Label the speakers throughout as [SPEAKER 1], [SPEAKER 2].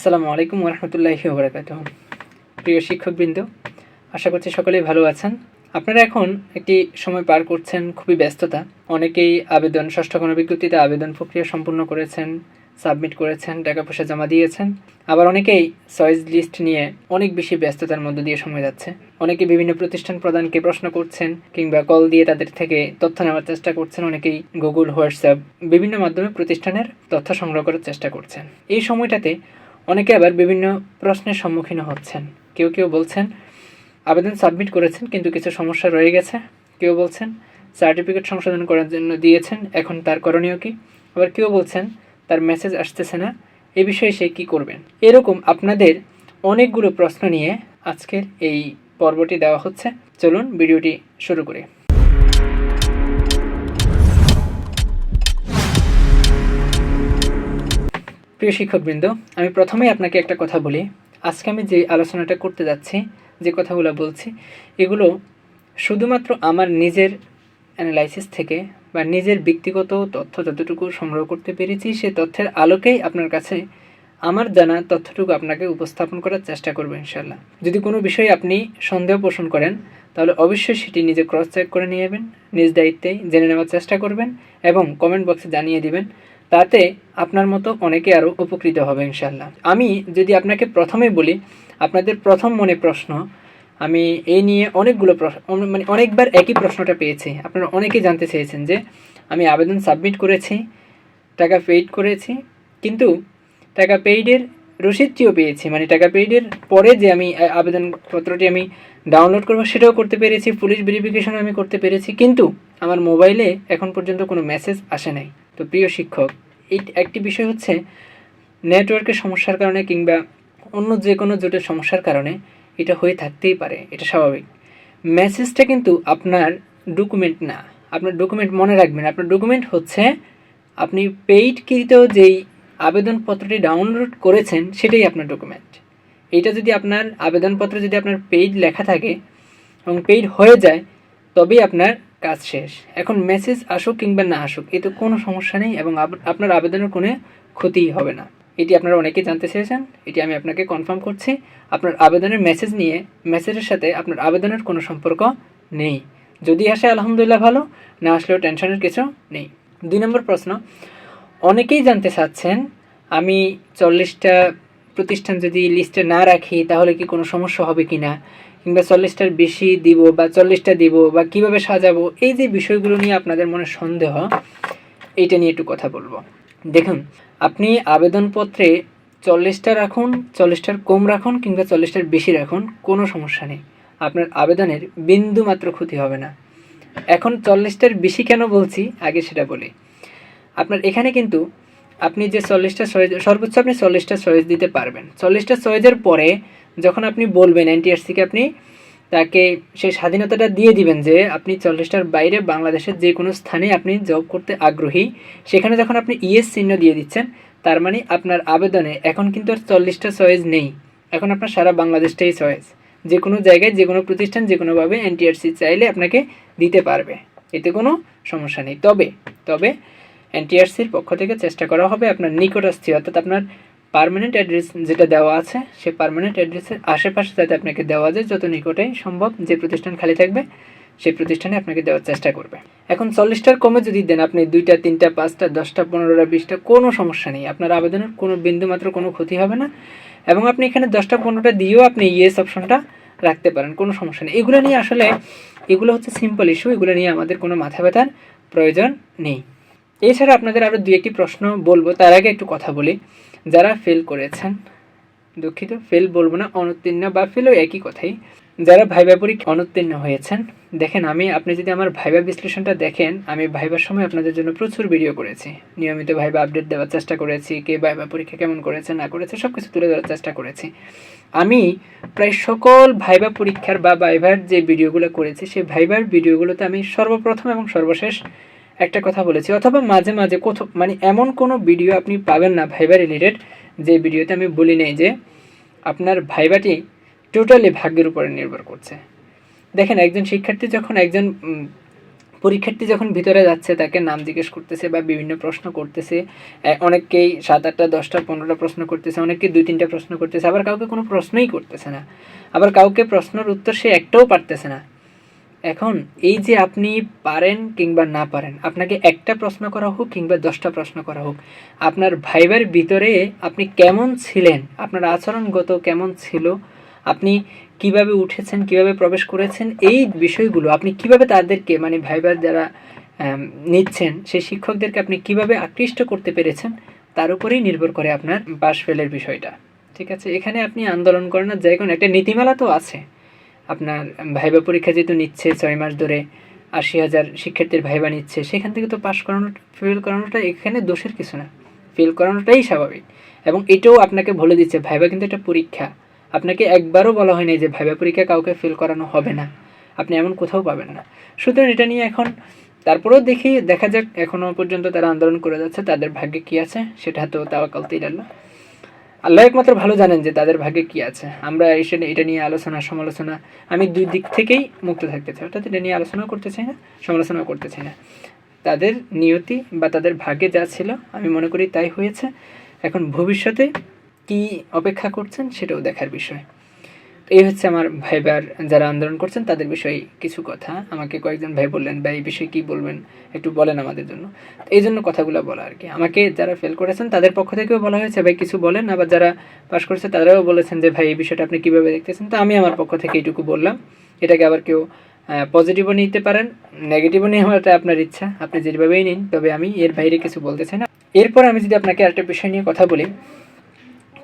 [SPEAKER 1] আসসালামু আলাইকুম রহমতুল্লাহি ওবরাকাত প্রিয় শিক্ষকবৃন্দ, আশা করছি সকলেই ভালো আছেন। আপনারা এখন একটি সময় পার করছেন, খুবই ব্যস্ততা। অনেকেই আবেদন, ষষ্ঠ গণবিজ্ঞপ্তিতে আবেদন প্রক্রিয়া সম্পূর্ণ করেছেন, সাবমিট করেছেন, টাকা পয়সা জমা দিয়েছেন। আবার অনেকেই চয়েস লিস্ট নিয়ে অনেক বেশি ব্যস্ততার মধ্য দিয়ে সময় যাচ্ছে। অনেকে বিভিন্ন প্রতিষ্ঠান প্রদানকে প্রশ্ন করছেন কিংবা কল দিয়ে তাদের থেকে তথ্য নেওয়ার চেষ্টা করছেন। অনেকেই গুগল হোয়াটসঅ্যাপ বিভিন্ন মাধ্যমে প্রতিষ্ঠানের তথ্য সংগ্রহ করার চেষ্টা করছেন। এই সময়টাতে অনেকে আবার বিভিন্ন প্রশ্নের সম্মুখীন হচ্ছেন। কেউ কেউ বলছেন, আবেদন সাবমিট করেছেন, কিন্তু কিছু সমস্যা রয়ে গেছে। কেউ বলছেন, সার্টিফিকেট সংশোধন করার জন্য দিয়েছেন, এখন তার করণীয় কি? আবার কেউ বলছেন, তার মেসেজ আসতেছে না, এ বিষয়ে সে কী করবেন? এরকম আপনাদের অনেকগুলো প্রশ্ন নিয়ে আজকের এই পর্বটি দেওয়া হচ্ছে। চলুন ভিডিওটি শুরু করি। প্রিয় শিক্ষকবৃন্দ, আমি প্রথমেই আপনাকে একটা কথা বলি। আজকে আমি যে আলোচনাটা করতে যাচ্ছি, যে কথাগুলো বলছি, এগুলো শুধুমাত্র আমার নিজের অ্যানালাইসিস থেকে বা নিজের ব্যক্তিগত তথ্য যতটুকু সংগ্রহ করতে পেরেছি, সে তথ্যের আলোকেই আপনার কাছে আমার জানা তথ্যটুকু আপনাকে উপস্থাপন করার চেষ্টা করব ইনশাল্লাহ যদি কোনো বিষয়ে আপনি সন্দেহ পোষণ করেন, তাহলে অবশ্যই সেটি নিজে ক্রস চেক করে নিয়ে যাবেন, নিজ দায়িত্বেই জেনে নেওয়ার চেষ্টা করবেন এবং কমেন্ট বক্সে জানিয়ে দিবেন তাতে আপনার মতো অনেকে আরও উপকৃত হবে ইনশাল্লাহ আমি যদি আপনাকে প্রথমে বলি, আপনাদের প্রথম মনে প্রশ্ন, আমি এই নিয়ে অনেকগুলো প্রশ্ন মানে অনেকবার একই প্রশ্নটা পেয়েছি। আপনারা অনেকেই জানতে চেয়েছেন যে, আমি আবেদন সাবমিট করেছি, টাকা পেইড করেছি, কিন্তু টাকা পেইডের রসিদটিও পেয়েছি। মানে টাকা পেইডের পরে যে আমি আবেদনপত্রটি আমি ডাউনলোড করব, সেটাও করতে পেরেছি, পুলিশ ভেরিফিকেশন আমি করতে পেরেছি, কিন্তু আমার মোবাইলে এখন পর্যন্ত কোনো মেসেজ আসে নাই। তো প্রিয় শিক্ষক, এই একটি বিষয় হচ্ছে নেটওয়ার্কের সমস্যার কারণে কিংবা অন্য যে কোনো জোটের সমস্যার কারণে এটা হয়ে থাকতেই পারে, এটা স্বাভাবিক। মেসেজটা কিন্তু আপনার ডকুমেন্ট না, আপনার ডকুমেন্ট মনে রাখবেন, আপনার ডকুমেন্ট হচ্ছে আপনি পেইডকৃত যেই আবেদনপত্রটি ডাউনলোড করেছেন সেটাই আপনার ডকুমেন্ট। এটা যদি আপনার আবেদনপত্রে যদি আপনার পেইড লেখা থাকে এবং পেইড হয়ে যায়, তবেই আপনার কাজ শেষ। এখন মেসেজ আসুক কিংবা না আসুক, এতে কোনো সমস্যা নেই এবং আপনার আবেদনের কোনো ক্ষতিই হবে না। এটি আপনারা অনেকেই জানতে চেয়েছেন, এটি আমি আপনাকে কনফার্ম করছি। আপনার আবেদনের মেসেজ নিয়ে মেসেজের সাথে আপনার আবেদনের কোনো সম্পর্ক নেই। যদি আসে, আলহামদুলিল্লাহ ভালো, না আসলেও টেনশনের কিছু নেই। দুই নম্বর প্রশ্ন, অনেকেই জানতে চাচ্ছেন, আমি চল্লিশটা প্রতিষ্ঠান যদি লিস্টে না রাখি, তাহলে কি কোনো সমস্যা হবে কি না কিংবা চল্লিশটার বেশি দিব বা চল্লিশটা দিব বা কীভাবে সাজাবো, এই যে বিষয়গুলো নিয়ে আপনাদের মনে সন্দেহ, এইটা নিয়ে একটু কথা বলব। দেখুন, আপনি আবেদনপত্রে চল্লিশটা রাখুন, চল্লিশটার কম রাখুন কিংবা চল্লিশটার বেশি রাখুন, কোনো সমস্যা নেই। আপনার আবেদনের বিন্দু মাত্র ক্ষতি হবে না। এখন চল্লিশটার বেশি কেন বলছি? আগে সেটা বলি। আপনার এখানে কিন্তু আপনি যে চল্লিশটা চয়েস সর্বোচ্চ আপনি চল্লিশটা চয়েস দিতে পারবেন। চল্লিশটা চয়েসের পরে যখন আপনি বলবেন এনটিআরসিকে আপনি, তাকে সেই স্বাধীনতাটা দিয়ে দিবেন যে আপনি চল্লিশটার বাইরে বাংলাদেশের যে কোনো স্থানে আপনি জব করতে আগ্রহী, সেখানে যখন আপনি ইএস চিহ্ন দিয়ে দিচ্ছেন, তার মানে আপনার আবেদনে এখন কিন্তু আর চল্লিশটা চয়েস নেই। এখন আপনার সারা বাংলাদেশটাই চয়েস যে কোনো জায়গায়, যে কোনো প্রতিষ্ঠান, যে কোনোভাবে এনটিআরসি চাইলে আপনাকে দিতে পারবে। এতে কোনো সমস্যা নেই। তবে তবে এনটিআরসির পক্ষ থেকে চেষ্টা করা হবে আপনার নিকটস্থ অর্থাৎ আপনার পার্মানেন্ট অ্যাড্রেস যেটা দেওয়া আছে সে পারমানেন্ট অ্যাড্রেসের আশেপাশে যাতে আপনাকে দেওয়া যায়, যত নিকটেই সম্ভব যে প্রতিষ্ঠান খালি থাকবে, সেই প্রতিষ্ঠানে আপনাকে দেওয়ার চেষ্টা করবে। এখন চল্লিশটার কমে যদি দেন, আপনি দুইটা, তিনটা, পাঁচটা, দশটা, পনেরোটা, বিশটা, কোনো সমস্যা নেই। আপনার আবেদনের কোনো বিন্দু মাত্র কোনো ক্ষতি হবে না। এবং আপনি এখানে দশটা, পনেরোটা দিয়েও আপনি ইয়েস অপশনটা রাখতে পারেন, কোনো সমস্যা নেই। এগুলো নিয়ে আসলে, এগুলো হচ্ছে সিম্পল ইস্যু এগুলো নিয়ে আমাদের কোনো মাথা ব্যথার প্রয়োজন নেই। এছাড়া আপনাদের আরও দু একটি প্রশ্ন বলব, তার আগে একটু কথা বলি। যারা ফেল করেছেন, দুঃখিত ফেল বলব না, অনুত্তীর্ণ বা ফেলও একই কথাই। যারা ভাইবা পরীক্ষা অনুত্তীর্ণ হয়েছেন, দেখেন আমি, আপনি যদি আমার ভাইবা বিশ্লেষণটা দেখেন, আমি ভাইবার সময় আপনাদের জন্য প্রচুর ভিডিও করেছি। নিয়মিত ভাইবা আপডেট দেওয়ার চেষ্টা করেছি, কে ভাইবা পরীক্ষা কেমন করেছে, না করেছে সব কিছু তুলে ধরার চেষ্টা করেছি। আমি প্রায় সকল ভাইবা পরীক্ষার বা ভাইবার যে ভিডিওগুলো করেছি, সেই ভাইবার ভিডিওগুলোতে আমি সর্বপ্রথম এবং সর্বশেষ একটা কথা বলেছি, অথবা মাঝে মাঝে কোথাও মানে এমন কোনো ভিডিও আপনি পাবেন না ভাইবা রিলেটেড যে ভিডিওতে আমি বলি নাই যে আপনার ভাইবাটি টোটালি ভাগ্যের উপরে নির্ভর করছে। দেখেন, একজন শিক্ষার্থী যখন একজন পরীক্ষার্থী যখন ভিতরে যাচ্ছে, তাকে নাম জিজ্ঞেস করতেছে বা বিভিন্ন প্রশ্ন করতেছে অনেককেই সাত আটটা, দশটা, পনেরোটা প্রশ্ন করতেছে, অনেককে দুই তিনটা প্রশ্ন করতেছে, আবার কাউকে কোনো প্রশ্নই করতেছে না। আবার কাউকে প্রশ্নের উত্তর সে একটাও পারতেছে না। এখন এই যে আপনি পারেন কিংবা না পারেন, আপনাকে একটা প্রশ্ন করা হোক কিংবা দশটা প্রশ্ন করা হোক, আপনার ভাইবার ভিতরে আপনি কেমন ছিলেন? আপনার আচরণগত কেমন ছিল? আপনি কীভাবে উঠেছেন, কীভাবে প্রবেশ করেছেন? এই বিষয়গুলো আপনি কীভাবে তাদেরকে মানে ভাইবার যারা নিচ্ছেন, সেই শিক্ষকদেরকে আপনি কীভাবে আকৃষ্ট করতে পেরেছেন, তার উপরেই নির্ভর করে আপনার পাশ ফেলের বিষয়টা। ঠিক আছে? এখানে আপনি আন্দোলন করেন না যাই কোনো একটা নীতিমালা তো আছে। আপনার ভাইবা পরীক্ষা যেহেতু নিচ্ছে, ছয় মাস ধরে আশি হাজার শিক্ষার্থীর ভাইবা নিচ্ছে, সেখান থেকে তো পাশ করানো ফেল করানোটা এখানে দোষের কিছু না। ফেল করানোটাই স্বাভাবিক। এবং এটাও আপনাকে বলে দিচ্ছে, ভাইবা কিন্তু একটা পরীক্ষা। আপনাকে একবারও বলা হয়নি যে ভাইবা পরীক্ষা কাউকে ফেল করানো হবে না। আপনি এমন কোথাও পাবেন না। সুতরাং এটা নিয়ে এখন তারপরেও দেখি, দেখা যাক, এখনও পর্যন্ত তারা আন্দোলন করে যাচ্ছে, তাদের ভাগ্যে কি আছে, সেটা তো তাওয়াকালতেই ডাল্লা আল্লাহ একমাত্র ভালো জানেন যে তাদের ভাগে কি আছে। আমরা এসে এটা নিয়ে আলোচনা, সমালোচনা, আমি দুই দিক থেকেই মুক্ত থাকতে চাই। অর্থাৎ এটা নিয়ে আলোচনাও করতে চাই না, সমালোচনাও করতে চাই না। তাদের নিয়তি বা তাদের ভাগে যা ছিল, আমি মনে করি তাই হয়েছে। এখন ভবিষ্যতে কি অপেক্ষা করছেন, সেটাও দেখার বিষয়। এই হচ্ছে আমার ভাইবার যারা আন্দোলন করছেন, তাদের বিষয়ে কিছু কথা। আমাকে কয়েকজন ভাই বললেন, ভাই, এই বিষয়ে কী বলবেন? একটু বলেন আমাদের জন্য। এই জন্য কথাগুলো বলা আর কি। আমাকে যারা ফেল করেছেন, তাদের পক্ষ থেকেও বলা হয়েছে, ভাই, কিছু বলেন। আবার যারা পাশ করেছে, তারাও বলেছেন যে, ভাই, এই বিষয়টা আপনি কীভাবে দেখতেছেন? তো আমি আমার পক্ষ থেকে এইটুকু বললাম। এটাকে আবার কেউ পজিটিভও নিতে পারেন নেগেটিভও নেওয়াটা আপনার ইচ্ছা। আপনি যেভাবেই নিন, তবে আমি এর বাইরে কিছু বলতে চাই না। এরপর আমি যদি আপনাকে আরেকটা বিষয় নিয়ে কথা বলি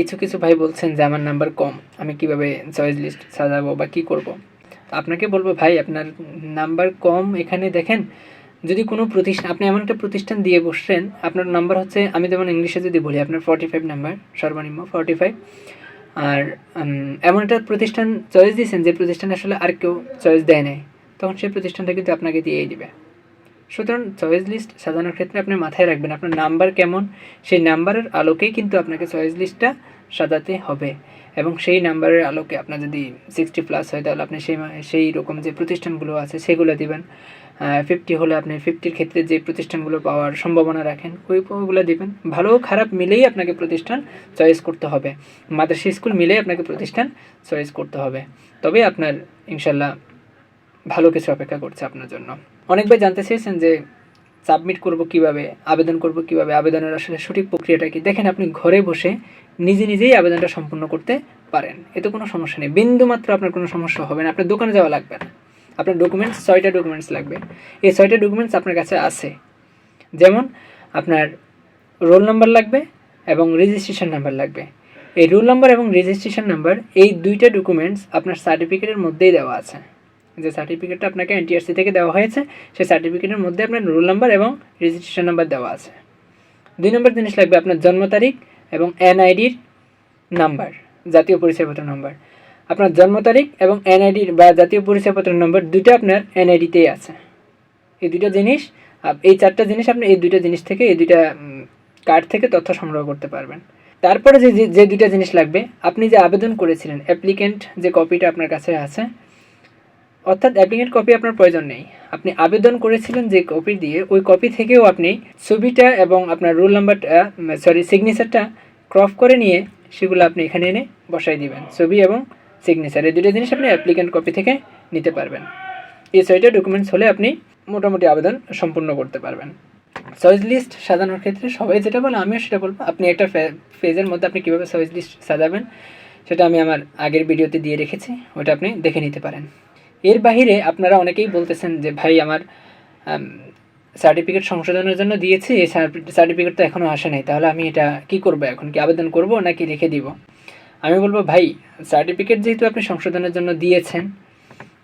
[SPEAKER 1] কিছু কিছু ভাই বলছেন যে আমার নাম্বার কম, আমি কীভাবে চয়েস লিস্ট সাজাবো বা কি করব। আপনাকে বলব ভাই, আপনার নাম্বার কম এখানে দেখেন, যদি কোনো প্রতিষ্ঠান, আপনি এমন একটা প্রতিষ্ঠান দিয়ে বসছেন, আপনার নাম্বার হচ্ছে, আমি যেমন ইংলিশে যদি বলি, আপনার ফর্টি ফাইভ নাম্বার সর্বনিম্ন ফর্টি ফাইভ আর এমন একটা প্রতিষ্ঠান চয়েস দিয়েছেন যে প্রতিষ্ঠান আসলে আর কেউ চয়েস দেয় নাই, তখন সেই প্রতিষ্ঠানটা কিন্তু আপনাকে দিয়েই দিবে সুতরাং চয়েস লিস্ট সাজানোর ক্ষেত্রে আপনি মাথায় রাখবেন আপনার নাম্বার কেমন, সেই নাম্বারের আলোকেই কিন্তু আপনাকে চয়েস লিস্টটা সাজাতে হবে। এবং সেই নাম্বারের আলোকে আপনার যদি সিক্সটি প্লাস হয়, তাহলে আপনি সেই সেই রকম যে প্রতিষ্ঠানগুলো আছে, সেগুলো দিবেন। ফিফটি হলে আপনি ফিফটির ক্ষেত্রে যে প্রতিষ্ঠানগুলো পাওয়ার সম্ভাবনা রাখেন, ওই ওগুলো দিবেন। ভালো খারাপ মিলেই আপনাকে প্রতিষ্ঠান চয়েস করতে হবে। মাদ্রাসা স্কুল মিলেই আপনাকে প্রতিষ্ঠান চয়েস করতে হবে। তবে আপনার ইনশাল্লাহ ভালো কিছু অপেক্ষা করছে আপনার জন্য। অনেক ভাই জানতে চেয়েছেন যে সাবমিট করব কীভাবে, আবেদন করব কীভাবে, আবেদনের আসলে সঠিক প্রক্রিয়াটা কি? দেখেন আপনি ঘরে বসে নিজে নিজেই আবেদনটা সম্পূর্ণ করতে পারেন। এতে কোনো সমস্যা নেই। বিন্দু মাত্র আপনার কোনো সমস্যা হবে না। আপনার দোকানে যাওয়া লাগবে না। আপনার ডকুমেন্টস ছয়টা ডকুমেন্টস লাগবে। এই ছয়টা ডকুমেন্টস আপনার কাছে আছে। যেমন আপনার রোল নাম্বার লাগবে এবং রেজিস্ট্রেশন নাম্বার লাগবে। এই রোল নাম্বার এবং রেজিস্ট্রেশন নাম্বার এই দুইটা ডকুমেন্টস আপনার সার্টিফিকেটের মধ্যেই দেওয়া আছে। যে সার্টিফিকেটটা আপনাকে এনটিআরসি থেকে দেওয়া হয়েছে, সেই সার্টিফিকেটের মধ্যে আপনার রোল নাম্বার এবং রেজিস্ট্রেশন নাম্বার দেওয়া আছে। দুই নম্বর জিনিস লাগবে আপনার জন্ম তারিখ এবং এনআইডির নাম্বার জাতীয় পরিচয়পত্র নাম্বার আপনার জন্ম তারিখ এবং এনআইডির বা জাতীয় পরিচয়পত্র নম্বর দুইটা আপনার এনআইডিতেই আছে। এই দুইটা জিনিস এই চারটা জিনিস আপনি এই দুইটা জিনিস থেকে, এই দুইটা কার্ড থেকে তথ্য সংগ্রহ করতে পারবেন। তারপরে যে- যে দুইটা জিনিস লাগবে, আপনি যে আবেদন করেছিলেন অ্যাপ্লিকেন্ট যে কপিটা আপনার কাছে আছে অর্থাৎ অ্যাপ্লিকেন্ট কপি আপনার প্রয়োজন নেই। আপনি আবেদন করেছিলেন যে কপি দিয়ে, ওই কপি থেকেও আপনি ছবিটা এবং আপনার রোল নাম্বারটা সরি সিগনেচারটা ক্রপ করে নিয়ে সেগুলো আপনি এখানে এনে বসাই দিবেন। ছবি এবং সিগনেচার এই দুটো জিনিস আপনি অ্যাপ্লিকেন্ট কপি থেকে নিতে পারবেন। এই ছয়টা ডকুমেন্টস হলে আপনি মোটামুটি আবেদন সম্পূর্ণ করতে পারবেন। চয়েস লিস্ট সাজানোর ক্ষেত্রে সবাই যেটা বলে আমিও সেটা বলব। আপনি একটা ফেজের মধ্যে আপনি কীভাবে চয়েস লিস্ট সাজাবেন, সেটা আমি আমার আগের ভিডিওতে দিয়ে রেখেছি, ওটা আপনি দেখে নিতে পারেন। এর বাহিরে আপনারা অনেকেই বলতেছেন যে, ভাই, আমার সার্টিফিকেট সংশোধনের জন্য দিয়েছি, এই সার্টিফিকেট তো এখনও আসে নাই। তাহলে আমি এটা কি করব এখন? কি আবেদন করব নাকি রেখে দিব? আমি বলব, ভাই সার্টিফিকেট যেহেতু আপনি সংশোধনের জন্য দিয়েছেন,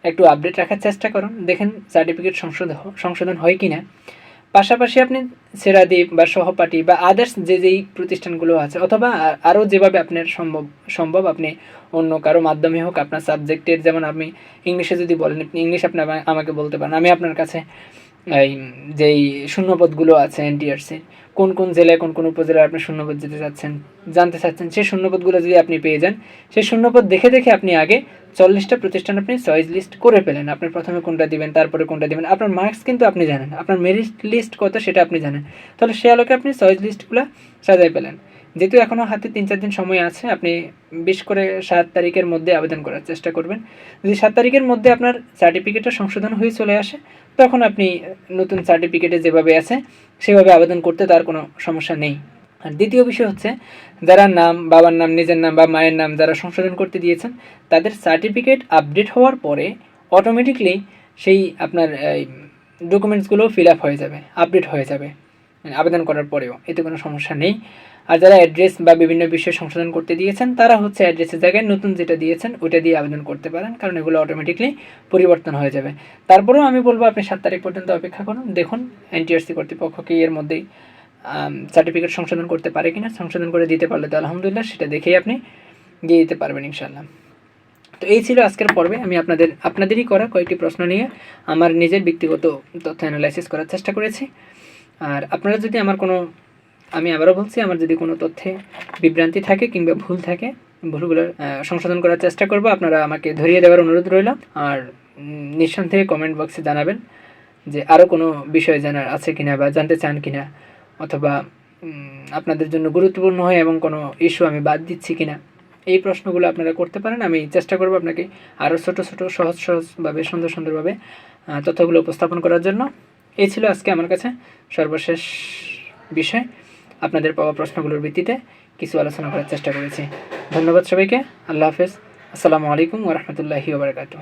[SPEAKER 1] একটু আপডেট রাখার চেষ্টা করুন। দেখেন সার্টিফিকেট সংশোধন সংশোধন হয় কি না পাশাপাশি আপনি সেরাদ্বীপ বা সহপাঠী বা আদার্স যে যেই প্রতিষ্ঠানগুলো আছে, অথবা আরও যেভাবে আপনার সম্ভব সম্ভব আপনি অন্য কারও মাধ্যমে হোক, আপনার সাবজেক্টের যেমন আপনি ইংলিশে যদি বলেন, আপনি ইংলিশ আপনি আমাকে বলতে পারেন, আমি আপনার কাছে এই যেই শূন্যপদগুলো আছে এনটিআরসি, কোন কোন জেলায় কোন কোন উপজেলায় আপনি শূন্যপদ যেতে চাচ্ছেন, জানতে চাচ্ছেন, সেই শূন্যপদগুলো যদি আপনি পেয়ে যান, সেই শূন্যপদ দেখে দেখে আপনি আগে চল্লিশটা প্রতিষ্ঠান আপনি চয়েস লিস্ট করে পেলেন আপনি প্রথমে কোনটা দিবেন, তারপরে কোনটা দিবেন। আপনার মার্কস কিন্তু আপনি জানেন। আপনার মেরিট লিস্ট কত সেটা আপনি জানেন। তাহলে সে আলোকে আপনি চয়েস লিস্টগুলো সাজাই পেলেন যেহেতু এখনও হাতে তিন চার দিন সময় আছে, আপনি বিশ করে সাত তারিখের মধ্যে আবেদন করার চেষ্টা করবেন। যদি সাত তারিখের মধ্যে আপনার সার্টিফিকেটটা সংশোধন হয়ে চলে আসে তখন আপনি নতুন সার্টিফিকেটে যেভাবে আছে, সেভাবে আবেদন করতে তার কোনো সমস্যা নেই। আর দ্বিতীয় বিষয় হচ্ছে, যারা নাম, বাবার নাম, নিজের নাম বা মায়ের নাম যারা সংশোধন করতে দিয়েছেন, তাদের সার্টিফিকেট আপডেট হওয়ার পরে অটোমেটিকলি সেই আপনার ডকুমেন্টসগুলো ফিল আপ হয়ে যাবে আপডেট হয়ে যাবে মানে আবেদন করার পরেও। এতে কোনো সমস্যা নেই। আর যারা অ্যাড্রেস বা বিভিন্ন বিষয় সংশোধন করতে দিয়েছেন, তারা হচ্ছে অ্যাড্রেসের জায়গায় নতুন যেটা দিয়েছেন, ওইটা দিয়ে আবেদন করতে পারেন, কারণ এগুলো অটোমেটিকলি পরিবর্তন হয়ে যাবে। তারপরেও আমি বলব, আপনি সাত তারিখ পর্যন্ত অপেক্ষা করুন, দেখুন এনটিআরসি কর্তৃপক্ষ কি এর মধ্যেই সার্টিফিকেট সংশোধন করতে পারে কিনা, সংশোধন করে দিতে পারলে তো আলহামদুলিল্লাহ, সেটা দেখেই আপনি দিয়ে দিতে পারবেন ইনশাল্লাহ তো এই ছিল আজকের পর্বে, আমি আপনাদের, আপনাদেরই করা কয়েকটি প্রশ্ন নিয়ে আমার নিজের ব্যক্তিগত তথ্য অ্যানালাইসিস করার চেষ্টা করেছি। আর আপনারা যদি আমার কোনো আমি আবারও বলছি, আমার যদি কোনো তথ্যে বিভ্রান্তি থাকে কিংবা ভুল থাকে, ভুলগুলো সংশোধন করার চেষ্টা করব। আপনারা আমাকে ধরিয়ে দেওয়ার অনুরোধ রইল। আর নিঃসন্দেহে কমেন্ট বক্সে জানাবেন যে আরও কোনো বিষয় জানার আছে কিনা বা জানতে চান কিনা, অথবা আপনাদের জন্য গুরুত্বপূর্ণ হয় এবং কোনো ইস্যু আমি বাদ দিচ্ছি কিনা, এই প্রশ্নগুলো আপনারা করতে পারেন। আমি চেষ্টা করব আপনাকে আরও ছোটো ছোটো, সহজ, সহজভাবে, সুন্দর, সুন্দরভাবে তথ্যগুলো উপস্থাপন করার জন্য। এই ছিল আজকে আমার কাছে সর্বশেষ বিষয়। আপনাদের পাওয়া প্রশ্নগুলোর ভিত্তিতে কিছু আলোচনা করার চেষ্টা করেছি। ধন্যবাদ সবাইকে। আল্লাহ হাফেজ। আসসালামু আলাইকুম ওরহমতুল্লাহি ওবরাকাতু